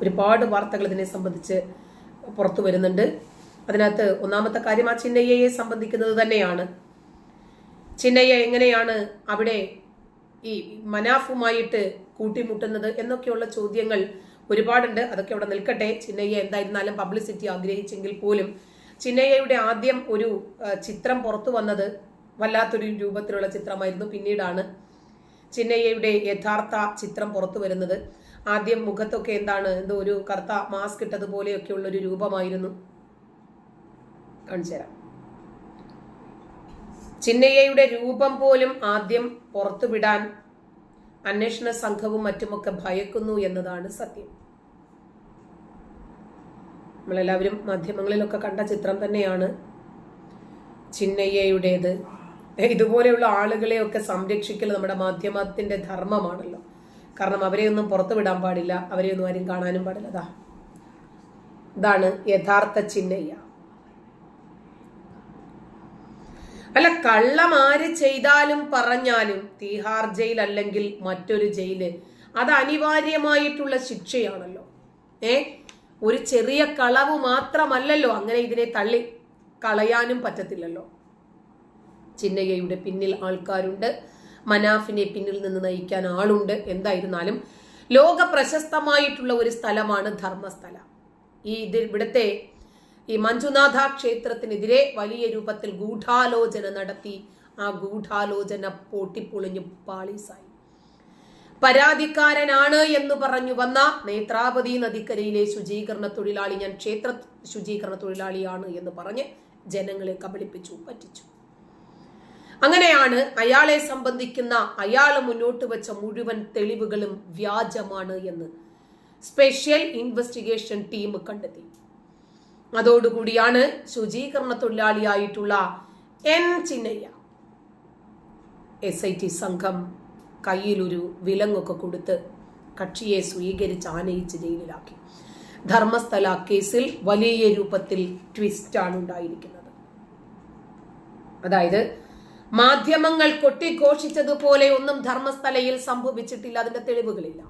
ഒരുപാട് വാർത്തകൾ ഇതിനെ സംബന്ധിച്ച് പുറത്തു വരുന്നുണ്ട്. അതിനകത്ത് ഒന്നാമത്തെ കാര്യം ആ ചിന്നയ്യയെ സംബന്ധിക്കുന്നത് തന്നെയാണ്. ചിന്നയ്യ എങ്ങനെയാണ് അവിടെ ഈ മനാഫുമായിട്ട് കൂട്ടിമുട്ടുന്നത് എന്നൊക്കെയുള്ള ചോദ്യങ്ങൾ ഒരുപാടുണ്ട്. അതൊക്കെ അവിടെ നിൽക്കട്ടെ. ചിന്നയ്യ എന്തായിരുന്നാലും പബ്ലിസിറ്റി ആഗ്രഹിച്ചെങ്കിൽ പോലും ചിന്നയ്യയുടെ ആദ്യം ഒരു ചിത്രം പുറത്തു വന്നത് വല്ലാത്തൊരു രൂപത്തിലുള്ള ചിത്രമായിരുന്നു. പിന്നീടാണ് ചിന്നയ്യയുടെ യഥാർത്ഥ ചിത്രം പുറത്തു വരുന്നത്. ആദ്യം മുഖത്തൊക്കെ എന്താണ് എന്തോ ഒരു കറുത്ത മാസ്ക് ഒരു രൂപമായിരുന്നു. കാണിച്ചു തരാം ചിന്നയ്യയുടെ രൂപം പോലും ആദ്യം പുറത്തുവിടാൻ അന്വേഷണ സംഘവും മറ്റുമൊക്കെ ഭയക്കുന്നു എന്നതാണ് സത്യം. നമ്മളെല്ലാവരും മാധ്യമങ്ങളിലൊക്കെ കണ്ട ചിത്രം തന്നെയാണ് ചിന്നയ്യയുടേത്. ഇതുപോലെയുള്ള ആളുകളെയൊക്കെ സംരക്ഷിക്കൽ നമ്മുടെ മാധ്യമത്തിന്റെ ധർമ്മമാണല്ലോ. കാരണം അവരെയൊന്നും പുറത്തു വിടാൻ പാടില്ല അവരെ ഒന്നും ആരും കാണാനും പാടില്ല. അതാ ഇതാണ് യഥാർത്ഥ ചിഹ്നയ്യ അല്ല കള്ളമാര് ചെയ്താലും പറഞ്ഞാലും തീഹാർ ജയിൽ അല്ലെങ്കിൽ മറ്റൊരു ജയിൽ അത് അനിവാര്യമായിട്ടുള്ള ശിക്ഷയാണല്ലോ. ഏ? ഒരു ചെറിയ കളവ് മാത്രമല്ലല്ലോ അങ്ങനെ ഇതിനെ തള്ളി കളയാനും പറ്റത്തില്ലല്ലോ. ചിന്നയ്യയുടെ പിന്നിൽ ആൾക്കാരുണ്ട്. മനാഫിനെ പിന്നിൽ നിന്ന് നയിക്കാൻ ആളുണ്ട്. എന്തായിരുന്നാലും ലോക പ്രശസ്തമായിട്ടുള്ള ഒരു സ്ഥലമാണ് ധർമ്മസ്ഥല. ഈ ഇതിൽ ഇവിടുത്തെ ഈ മഞ്ജുനാഥ ക്ഷേത്രത്തിനെതിരെ വലിയ രൂപത്തിൽ ഗൂഢാലോചന നടത്തി ആ ഗൂഢാലോചന പൊട്ടിപ്പൊളിഞ്ഞു പാളീസായി. പരാതിക്കാരനാണ് എന്ന് പറഞ്ഞു വന്ന നേത്രാവതി നദിക്കരയിലെ ശുചീകരണ തൊഴിലാളി ഞാൻ ക്ഷേത്ര ശുചീകരണ തൊഴിലാളിയാണ് എന്ന് പറഞ്ഞ് ജനങ്ങളെ കബളിപ്പിച്ചു പറ്റിച്ചു. അങ്ങനെയാണ് അയാളെ സംബന്ധിക്കുന്ന അയാൾ മുന്നോട്ട് വെച്ച മുഴുവൻ തെളിവുകളും വ്യാജമാണ് എന്ന് സ്പെഷ്യൽ ഇൻവെസ്റ്റിഗേഷൻ ടീം കണ്ടെത്തി. അതോടുകൂടിയാണ് ശുചീകരണ തൊഴിലാളിയായിട്ടുള്ള N Chinnayya S I T സംഘം കയ്യിലൊരു വിലങ്ങൊക്കെ കൊടുത്ത് കക്ഷിയെ സ്വീകരിച്ച് ആനയിച്ച് ജയിലിലാക്കി. ധർമ്മസ്ഥല കേസിൽ വലിയ രൂപത്തിൽ ട്വിസ്റ്റാണ് ഉണ്ടായിരിക്കുന്നത്. അതായത് മാധ്യമങ്ങൾ കൊട്ടിഘോഷിച്ചതുപോലെ ഒന്നും ധർമ്മസ്ഥലയിൽ സംഭവിച്ചിട്ടില്ല അതിന്റെ തെളിവുകളില്ല.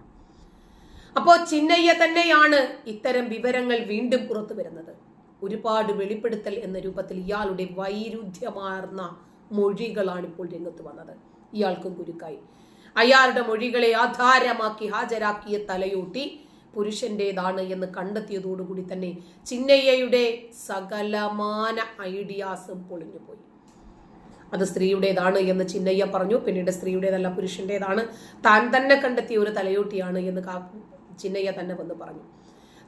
അപ്പോ ചിന്നയ്യ തന്നെയാണ് ഇത്തരം വിവരങ്ങൾ വീണ്ടും പുറത്തു വരുന്നത്. ഒരുപാട് വെളിപ്പെടുത്തൽ എന്ന രൂപത്തിൽ ഇയാളുടെ വൈരുദ്ധ്യമാർന്ന മൊഴികളാണ് ഇപ്പോൾ രംഗത്ത് വന്നത്. ഇയാൾക്കും കുരുക്കായി. അയാളുടെ മൊഴികളെ ആധാരമാക്കി ഹാജരാക്കിയ തലയൂട്ടി പുരുഷന്റേതാണ് എന്ന് കണ്ടെത്തിയതോടുകൂടി തന്നെ ചിന്നയ്യയുടെ സകലമാന ഐഡിയാസും പൊളിഞ്ഞുപോയി. അത് സ്ത്രീയുടേതാണ് എന്ന് ചിന്നയ്യ പറഞ്ഞു. പിന്നീട് സ്ത്രീയുടേതല്ല പുരുഷന്റേതാണ്. താൻ തന്നെ കണ്ടെത്തിയ ഒരു തലയോട്ടിയാണ് എന്ന് ചിന്നയ്യ തന്നെ വന്ന് പറഞ്ഞു.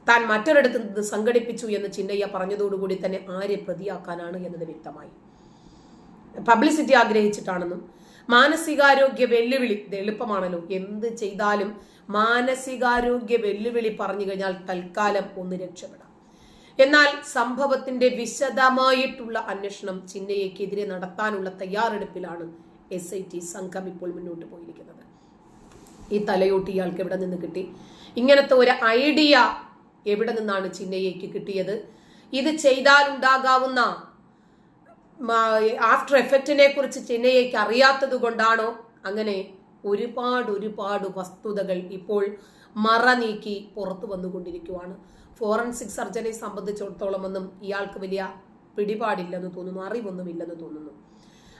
താൻ മറ്റൊരിടത്ത് നിന്ന് സംഘടിപ്പിച്ചു എന്ന് ചിന്നയ്യ പറഞ്ഞതോടുകൂടി തന്നെ ആരെ പ്രതിയാക്കാനാണ് എന്നത് വ്യക്തമായി. പബ്ലിസിറ്റി ആഗ്രഹിച്ചിട്ടാണെന്നും മാനസികാരോഗ്യ വെല്ലുവിളി ഇത് എളുപ്പമാണല്ലോ എന്ത് ചെയ്താലും മാനസികാരോഗ്യ വെല്ലുവിളി പറഞ്ഞു കഴിഞ്ഞാൽ തൽക്കാലം ഒന്ന് രക്ഷപ്പെടാം. എന്നാൽ സംഭവത്തിന്റെ വിശദമായിട്ടുള്ള അന്വേഷണം ചിന്നയ്യക്കെതിരെ നടത്താനുള്ള തയ്യാറെടുപ്പിലാണ് എസ് ഐ ടി സംഘം ഇപ്പോൾ മുന്നോട്ട് പോയിരിക്കുന്നത്. ഈ തലയോട്ടി ഇയാൾക്ക് എവിടെ നിന്ന് കിട്ടി? ഇങ്ങനത്തെ ഒരു ഐഡിയ എവിടെ നിന്നാണ് ചിന്നയ്യക്ക് കിട്ടിയത്? ഇത് ചെയ്താൽ ഉണ്ടാകാവുന്ന ആഫ്റ്റർ എഫക്റ്റിനെ കുറിച്ച് ചിന്നയ്യക്ക് അറിയാത്തത് കൊണ്ടാണോ? അങ്ങനെ ഒരുപാട് ഒരുപാട് വസ്തുതകൾ ഇപ്പോൾ മറ നീക്കി പുറത്തു വന്നുകൊണ്ടിരിക്കുവാണ്. ഫോറൻസിക് സർജറി സംബന്ധിച്ചിടത്തോളം ഒന്നും ഇയാൾക്ക് വലിയ പിടിപാടില്ലെന്ന് തോന്നുന്നു അറിവൊന്നുമില്ലെന്ന് തോന്നുന്നു.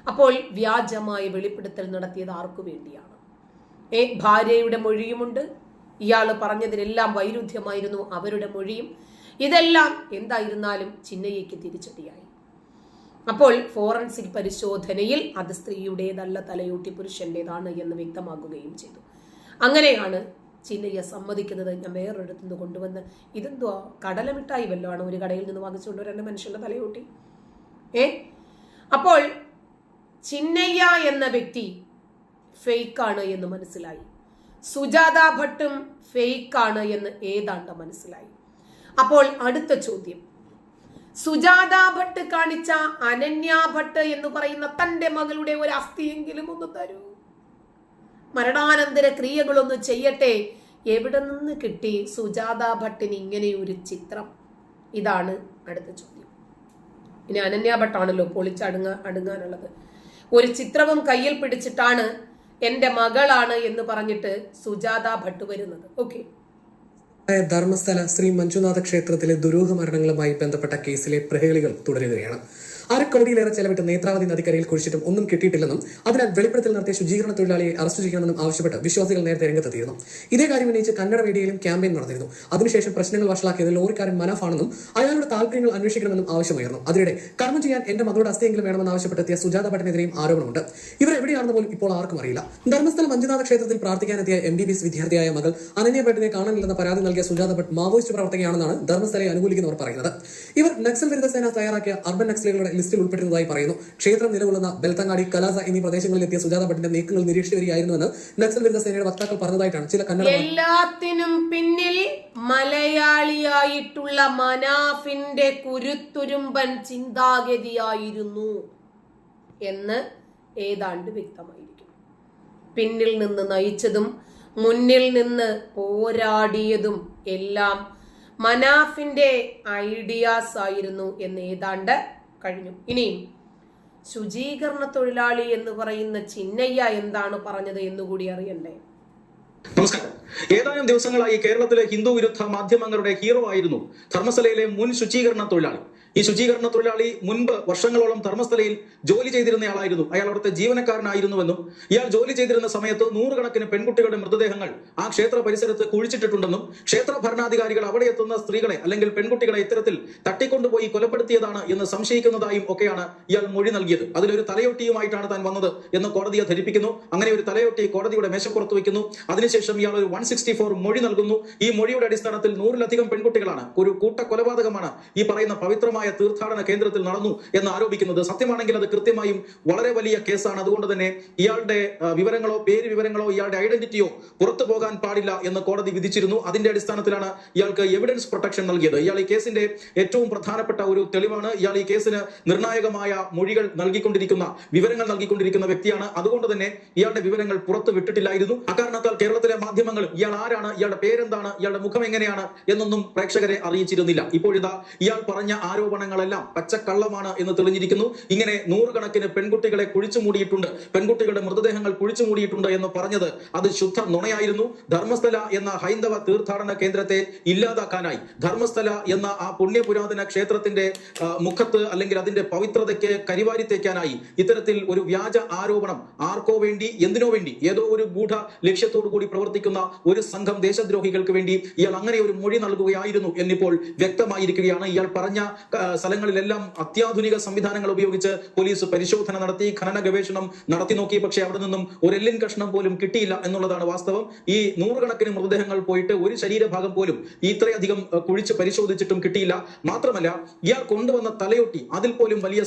അപ്പോൾ വ്യാജമായ വെളിപ്പെടുത്തൽ നടത്തിയത് ആർക്കു വേണ്ടിയാണ്? ഏ ഭാര്യയുടെ മൊഴിയുമുണ്ട്. ഇയാൾ പറഞ്ഞതിലെല്ലാം വൈരുദ്ധ്യമായിരുന്നു അവരുടെ മൊഴിയും. ഇതെല്ലാം എന്തായിരുന്നാലും ചിന്നയ്യയ്ക്ക് തിരിച്ചടിയായി. അപ്പോൾ ഫോറൻസിക് പരിശോധനയിൽ അത് സ്ത്രീയുടേതല്ല തലയൂട്ടി പുരുഷന്റേതാണ് എന്ന് വ്യക്തമാക്കുകയും ചെയ്തു. അങ്ങനെയാണ് ചിന്നയ്യ സമ്മതിക്കുന്നത് ഞാൻ വേറൊരിടത്തു നിന്ന് കൊണ്ടുവന്ന് ഇതെന്തുവാ? കടലമിട്ടായി വല്ലതാണ് ഒരു കടയിൽ നിന്ന് വാങ്ങിച്ചുകൊണ്ട് രണ്ട് മനുഷ്യരുടെ തലയൂട്ടി? ഏ? അപ്പോൾ ചിന്നയ്യ എന്ന വ്യക്തി ഫേക്കാണ് എന്ന് മനസ്സിലായി. സുജാത ഭട്ടും ഫേക്കാണ് എന്ന് ഏതാണ്ട് മനസ്സിലായി. അപ്പോൾ അടുത്ത ചോദ്യം. സുജാത ഭട്ട് കാണിച്ച അനന്യ ഭട്ട് എന്ന് പറയുന്ന തന്റെ മകളുടെ ഒരു അസ്ഥിയെങ്കിലും ഒന്ന് തരൂ. മരണാനന്തര ക്രിയകളൊന്നും ചെയ്യട്ടെ. എവിടെ നിന്ന് കിട്ടി സുജാത ഭട്ടിന് ഇങ്ങനെ ഒരു ചിത്രം? ഇതാണ് അടുത്ത ചോദ്യം. ഇനി അനന്യ ഭട്ടാണല്ലോ പൊളിച്ചടുങ്ങ അടുങ്ങാനുള്ളത്. ഒരു ചിത്രവും കയ്യിൽ പിടിച്ചിട്ടാണ് എന്റെ മകളാണ് എന്ന് പറഞ്ഞിട്ട് സുജാത ഭട്ട് വരുന്നത്. ഓക്കെ. ധർമ്മസ്ഥല ശ്രീ മഞ്ജുനാഥ ക്ഷേത്രത്തിലെ ദുരൂഹ മരണങ്ങളുമായി ബന്ധപ്പെട്ട കേസിലെ പ്രഹേളികൾ തുടരുകയാണ്. അരക്കോടിയിലേറെ ചെലവിട്ട് നേത്രാവതി നദിക്കരയിൽ കുഴിച്ചിട്ടും ഒന്നും കിട്ടിയിട്ടില്ലെന്നും അതിനാൽ വെളിപ്പെടുത്തൽ നടത്തിയ ശുചീകരണ തൊഴിലാളിയെ അറസ്റ്റ് ചെയ്യണമെന്നും ആവശ്യപ്പെട്ട് വിശ്വാസികൾ നേരത്തെ രംഗത്തെത്തിയിരുന്നു. ഇതേ കാര്യം ഉന്നയിച്ച് കന്നഡ മീഡിയയിലും ക്യാമ്പയിൻ നടന്നിരുന്നു. അതിനുശേഷം പ്രശ്നങ്ങൾ വഷളാക്കിയത് ലോറിക്കാരൻ മനഫാണെന്നും അയാളുടെ താല്പര്യങ്ങൾ അന്വേഷിക്കണമെന്നും ആവശ്യമായിരുന്നു. അതിനിടെ കർമ്മം ചെയ്യാൻ എന്റെ മകളുടെ അസ്ഥയെങ്കിലും വേണമെന്ന് ആവശ്യപ്പെട്ടെത്തിയ സുജാത ഭട്ടിനെതിരെയും ആരോപണമുണ്ട്. ഇവർ എവിടെയാണെന്ന് പോലും ഇപ്പോൾ ആർക്കും അറിയില്ല. ധർമ്മസ്ഥല മഞ്ജുനാഥ ക്ഷേത്രത്തിൽ പ്രാർത്ഥിക്കാനെത്തിയ എം ബി ബി എസ് വിദ്യാർത്ഥിയായ മകൾ അനന്യ ഭട്ടിനെ കാണാനില്ലെന്ന പരാതി നൽകിയ സുജാത ഭട്ട് മാവോയിസ്റ്റ് പ്രവർത്തകയാണെന്നാണ് ധർമ്മസ്ഥലയെ അനുകൂലിക്കുന്നവർ പറയുന്നത്. ഇവർ നക്സൽ വിരുദ്ധ സേന തയ്യാറാക്കിയ അർബൻ നക്സലുകളുടെ ലിസ്റ്റിൽ ഉൾപ്പെട്ടിരുന്നതായി പറയുന്നു. ക്ഷേത്രം നിലകൊള്ളുന്ന ബെൽത്തങ്ങാടി കലാസ എന്നീ പ്രദേശങ്ങളിൽ എത്തിയ സുജാത ഭട്ടിന്റെ നീക്കങ്ങൾ നിരീക്ഷിച്ചു വരികയായിരുന്നുവെന്ന് നക്സൽ വിരുദ്ധ സേനയുടെ വക്താക്കൾ പറഞ്ഞതായിട്ടാണ് ചില കന്നഡ എല്ലാത്തിനും പിന്നിൽ മലയാളിയായിട്ടുള്ള മനാഫിന്റെ കുരുത്തുരുമ്പൻ ചിന്താഗതിയായിരുന്നു എന്ന് ഏതാണ്ട് വ്യക്തമായിരിക്കും. പിന്നിൽ നിന്ന് നയിച്ചതും മുന്നിൽ നിന്ന് പോരാടിയതും എല്ലാം മനാഫിന്റെ ഐഡിയാസ് ആയിരുന്നു എന്ന് ഏതാണ്ട് കഴിഞ്ഞു. ഇനിയും ശുചീകരണ തൊഴിലാളി എന്ന് പറയുന്ന ചിന്നയ്യ എന്താണ് പറഞ്ഞത് എന്നുകൂടി അറിയണ്ടേ? നമസ്കാരം. ഏതാനും ദിവസങ്ങളായി കേരളത്തിലെ ഹിന്ദു വിരുദ്ധ മാധ്യമങ്ങളുടെ ഹീറോ ആയിരുന്നു ധർമ്മസലയിലെ മുൻ ശുചീകരണ തൊഴിലാളി. ഈ ശുചീകരണ തൊഴിലാളി മുൻപ് വർഷങ്ങളോളം ധർമ്മസ്ഥലയിൽ ജോലി ചെയ്തിരുന്നയാളായിരുന്നു. അയാൾ അവിടുത്തെ ജീവനക്കാരനായിരുന്നുവെന്നും ഇയാൾ ജോലി ചെയ്തിരുന്ന സമയത്ത് നൂറുകണക്കിന് പെൺകുട്ടികളുടെ മൃതദേഹങ്ങൾ ആ ക്ഷേത്ര പരിസരത്ത് കുഴിച്ചിട്ടിട്ടുണ്ടെന്നും ക്ഷേത്ര ഭരണാധികാരികൾ അവിടെ എത്തുന്ന സ്ത്രീകളെ അല്ലെങ്കിൽ പെൺകുട്ടികളെ ഇത്തരത്തിൽ തട്ടിക്കൊണ്ടുപോയി കൊലപ്പെടുത്തിയതാണ് എന്ന് സംശയിക്കുന്നതായും ഒക്കെയാണ് ഇയാൾ മൊഴി നൽകിയത്. അതിലൊരു തലയൊട്ടിയുമായിട്ടാണ് താൻ വന്നത് എന്ന് കോടതിയെ ധരിപ്പിക്കുന്നു. അങ്ങനെ ഒരു തലയൊട്ടി കോടതിയുടെ മേശപ്പുറത്ത് വയ്ക്കുന്നു. അതിനുശേഷം ഇയാൾ ഒരു വൺ സിക്സ്റ്റി ഫോർ മൊഴി നൽകുന്നു. ഈ മൊഴിയുടെ അടിസ്ഥാനത്തിൽ നൂറിലധികം പെൺകുട്ടികളാണ്. ഒരു കൂട്ട കൊലപാതകമാണ് ഈ പറയുന്ന പവിത്രമായ തീർത്ഥാടന കേന്ദ്രത്തിൽ നടന്നു എന്ന് ആരോപിക്കുന്നത് സത്യമാണെങ്കിൽ അത് കൃത്യമായും വളരെ വലിയ കേസാണ്. അതുകൊണ്ട് തന്നെ ഇയാളുടെ വിവരങ്ങളോ പേര് വിവരങ്ങളോ ഇയാളുടെ ഐഡന്റിറ്റിയോ പുറത്തു പോകാൻ പാടില്ല എന്ന് കോടതി വിധിച്ചിരുന്നു. അതിന്റെ അടിസ്ഥാനത്തിലാണ് ഇയാൾക്ക് എവിഡൻസ് പ്രൊട്ടക്ഷൻ നൽകിയത്. ഇയാൾ ഈ കേസിന്റെ ഏറ്റവും പ്രധാനപ്പെട്ട ഒരു തെളിവാണ്. ഇയാൾ ഈ കേസിന് നിർണായകമായ മൊഴികൾ നൽകിക്കൊണ്ടിരിക്കുന്ന വിവരങ്ങൾ നൽകിക്കൊണ്ടിരിക്കുന്ന വ്യക്തിയാണ്. അതുകൊണ്ട് തന്നെ ഇയാളുടെ വിവരങ്ങൾ പുറത്തു വിട്ടിട്ടില്ലായിരുന്നു. അക്കാരണത്താൽ കേരളത്തിലെ മാധ്യമങ്ങൾ ഇയാൾ ആരാണ് ഇയാളുടെ പേരെന്താണ് ഇയാളുടെ മുഖം എങ്ങനെയാണ് എന്നൊന്നും പ്രേക്ഷകരെ അറിയിച്ചിരുന്നില്ല. ഇപ്പോഴിതാ ഇയാൾ പറഞ്ഞ ആരോപണങ്ങളെല്ലാം പച്ചക്കള്ളമാണ് എന്ന് തെളിഞ്ഞിരിക്കുന്നു. ഇങ്ങനെ നൂറുകണക്കിന് പെൺകുട്ടികളെ കുഴിച്ചു മൂടിയിട്ടുണ്ട് പെൺകുട്ടികളുടെ മൃതദേഹങ്ങൾ കുഴിച്ചു മൂടിയിട്ടുണ്ട് എന്ന് പറഞ്ഞത് അത് ശുദ്ധ നുണയായിരുന്നു. ധർമ്മസ്ഥല എന്ന ഹൈന്ദവ തീർത്ഥാടന കേന്ദ്രത്തെ ഇല്ലാതാക്കാനായി. ധർമ്മസ്ഥല എന്ന ആ പുണ്യപുരാതന ക്ഷേത്രത്തിന്റെ മുഖത്ത് അല്ലെങ്കിൽ അതിന്റെ പവിത്രതയ്ക്ക് കരിവാരി തേക്കാനായി ഇത്തരത്തിൽ ഒരു വ്യാജ ആരോപണം ആർക്കോ വേണ്ടി എന്തിനോ വേണ്ടി ഏതോ ഒരു ഗൂഢ ലക്ഷ്യത്തോടു കൂടി പ്രവർത്തിക്കുന്ന ഒരു സംഘം ദേശദ്രോഹികൾക്ക് വേണ്ടി ഇയാൾ അങ്ങനെ ഒരു മൊഴി നൽകുകയായിരുന്നു എന്നിപ്പോൾ വ്യക്തമായിരിക്കുകയാണ്. ഇയാൾ പറഞ്ഞ സ്ഥലങ്ങളിലെല്ലാം അത്യാധുനിക സംവിധാനങ്ങൾ ഉപയോഗിച്ച് പോലീസ് പരിശോധന നടത്തി ഖനന ഗവേഷണം നടത്തി നോക്കി. പക്ഷേ അവിടെ നിന്നും ഒരു എല്ലിൻ കഷ്ണം പോലും കിട്ടിയില്ല എന്നുള്ളതാണ് വാസ്തവം. ഈ നൂറുകണക്കിന് മൃതദേഹങ്ങൾ പോയിട്ട് ഒരു ശരീരഭാഗം പോലും ഇത്രയധികം കുഴിച്ച് പരിശോധിച്ചിട്ടും കിട്ടിയില്ല. മാത്രമല്ല ഇയാൾ കൊണ്ടുവന്ന തലയൊട്ടി അതിൽ പോലും വലിയ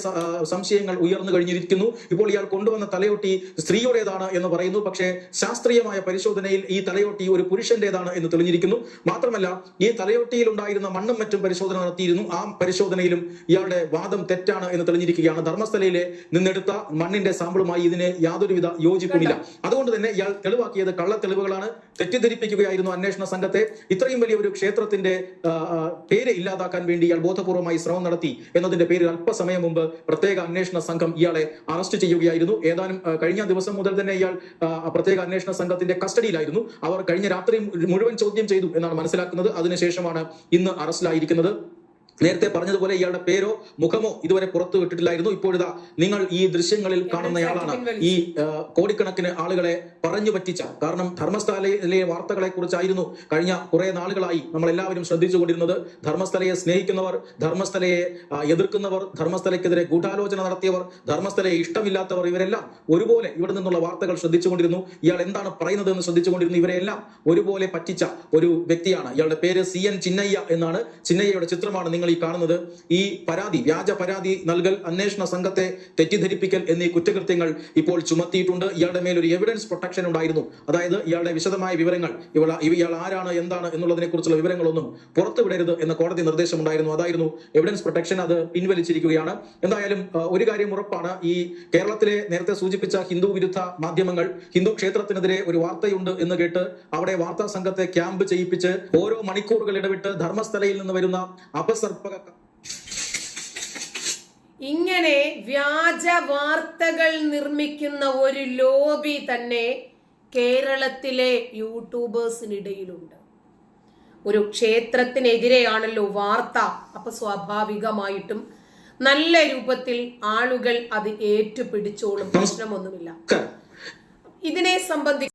സംശയങ്ങൾ ഉയർന്നു കഴിഞ്ഞിരിക്കുന്നു. ഇപ്പോൾ ഇയാൾ കൊണ്ടുവന്ന തലയൊട്ടി സ്ത്രീയുടേതാണ് എന്ന് പറയുന്നു. പക്ഷേ ശാസ്ത്രീയമായ പരിശോധനയിൽ ഈ തലയൊട്ടി ഒരു പുരുഷന്റേതാണ് എന്ന് തെളിഞ്ഞിരിക്കുന്നു. മാത്രമല്ല ഈ തലയൊട്ടിയിൽ ഉണ്ടായിരുന്ന മണ്ണും മറ്റും പരിശോധന നടത്തിയിരുന്നു. ആ പരിശോധനയിലും ഇയാളുടെ വാദം തെറ്റാണ് എന്ന് തെളിഞ്ഞിരിക്കുകയാണ്. ധർമ്മസ്ഥലയിലെ നിന്നെടുത്ത മണ്ണിന്റെ സാമ്പിളുമായി ഇതിനെ യാതൊരുവിധ യോജിപ്പുമില്ല അതുകൊണ്ട് തന്നെ ഇയാൾ തെളിവാക്കിയത് കള്ള തെളിവുകളാണ് തെറ്റിദ്ധരിപ്പിക്കുകയായിരുന്നു അന്വേഷണ സംഘത്തെ. ഇത്രയും വലിയ ഒരു ക്ഷേത്രത്തിന്റെ പേര് ഇല്ലാതാക്കാൻ വേണ്ടി ഇയാൾ ബോധപൂർവമായി ശ്രമം നടത്തി എന്നതിന്റെ പേരിൽ അല്പസമയം മുമ്പ് പ്രത്യേക അന്വേഷണ സംഘം ഇയാളെ അറസ്റ്റ് ചെയ്യുകയായിരുന്നു. ഏതാനും കഴിഞ്ഞ ദിവസം മുതൽ തന്നെ ഇയാൾ പ്രത്യേക അന്വേഷണ സംഘത്തിന്റെ കസ്റ്റഡിയിലായിരുന്നു. അവർ കഴിഞ്ഞ രാത്രി മുഴുവൻ ചോദ്യം ചെയ്തു എന്നാണ് മനസ്സിലാക്കുന്നത്. അതിനുശേഷമാണ് ഇന്ന് അറസ്റ്റിലായിരിക്കുന്നത്. നേരത്തെ പറഞ്ഞതുപോലെ ഇയാളുടെ പേരോ മുഖമോ ഇതുവരെ പുറത്തു വിട്ടിട്ടില്ലായിരുന്നു. ഇപ്പോഴിതാ നിങ്ങൾ ഈ ദൃശ്യങ്ങളിൽ കാണുന്നയാളാണ് ഈ കോടിക്കണക്കിന് ആളുകളെ പറഞ്ഞു പറ്റിച്ച കാരണം ധർമ്മസ്ഥലയിലെ വാർത്തകളെ കുറിച്ചായിരുന്നു കഴിഞ്ഞ കുറെ നാളുകളായി നമ്മൾ എല്ലാവരും ശ്രദ്ധിച്ചുകൊണ്ടിരുന്നത് ധർമ്മസ്ഥലയെ സ്നേഹിക്കുന്നവർ ധർമ്മസ്ഥലയെ എതിർക്കുന്നവർ ധർമ്മസ്ഥലയ്ക്കെതിരെ ഗൂഢാലോചന നടത്തിയവർ ധർമ്മസ്ഥലയെ ഇഷ്ടമില്ലാത്തവർ ഇവരെല്ലാം ഒരുപോലെ ഇവിടെ നിന്നുള്ള വാർത്തകൾ ശ്രദ്ധിച്ചുകൊണ്ടിരുന്നു ഇയാൾ എന്താണ് പറയുന്നത് എന്ന് ശ്രദ്ധിച്ചുകൊണ്ടിരുന്നു ഇവരെല്ലാം ഒരുപോലെ പറ്റിച്ച ഒരു വ്യക്തിയാണ്. ഇയാളുടെ പേര് സി എൻ ചിന്നയ്യ എന്നാണ്. ചിന്നയ്യയുടെ ചിത്രമാണ് നിങ്ങൾ ഈ കാണുന്നത് ഈ പരാതി വ്യാജ പരാതി നൽകൽ അന്വേഷണ സംഘത്തെ തെറ്റിദ്ധരിപ്പിക്കൽ എന്നീ കുറ്റകൃത്യങ്ങൾ ഇപ്പോൾ ചുമത്തിയിട്ടുണ്ട്. ഇയാളുടെ മേൽ ഒരു എവിഡൻസ് പ്രൊട്ടക്ഷൻ ഉണ്ടായിരുന്നു. അതായത് ഇയാളുടെ വിശദമായ വിവരങ്ങൾ ഇവൾ ഇയാൾ ആരാണ് എന്താണ് എന്നുള്ളതിനെ കുറിച്ചുള്ള വിവരങ്ങളൊന്നും പുറത്തുവിടരുത് എന്ന കോടതി നിർദ്ദേശം ഉണ്ടായിരുന്നു അതായിരുന്നു എവിഡൻസ് പ്രൊട്ടക്ഷൻ അത് പിൻവലിച്ചിരിക്കുകയാണ്. എന്തായാലും ഒരു കാര്യം ഉറപ്പാണ്. ഈ കേരളത്തിലെ നേരത്തെ സൂചിപ്പിച്ച ഹിന്ദു വിരുദ്ധ മാധ്യമങ്ങൾ ഹിന്ദു ക്ഷേത്രത്തിനെതിരെ ഒരു വാർത്തയുണ്ട് എന്ന് കേട്ട് അവിടെ വാർത്താ സംഘത്തെ ക്യാമ്പ് ചെയ്യിപ്പിച്ച് ഓരോ മണിക്കൂറുകൾ ഇടവിട്ട് ധർമ്മസ്ഥലയിൽ നിന്ന് വരുന്ന ഇങ്ങനെ വ്യാജ വാർത്തകൾ നിർമ്മിക്കുന്ന ഒരു ലോബി തന്നെ കേരളത്തിലെ യൂട്യൂബേഴ്സിനിടയിലുണ്ട്. ഒരു ക്ഷേത്രത്തിനെതിരെയാണല്ലോ വാർത്ത. അപ്പൊ സ്വാഭാവികമായിട്ടും നല്ല രൂപത്തിൽ ആളുകൾ അത് ഏറ്റുപിടിച്ചോളും. പ്രശ്നമൊന്നുമില്ല. ഇതിനെ സംബന്ധിച്ച്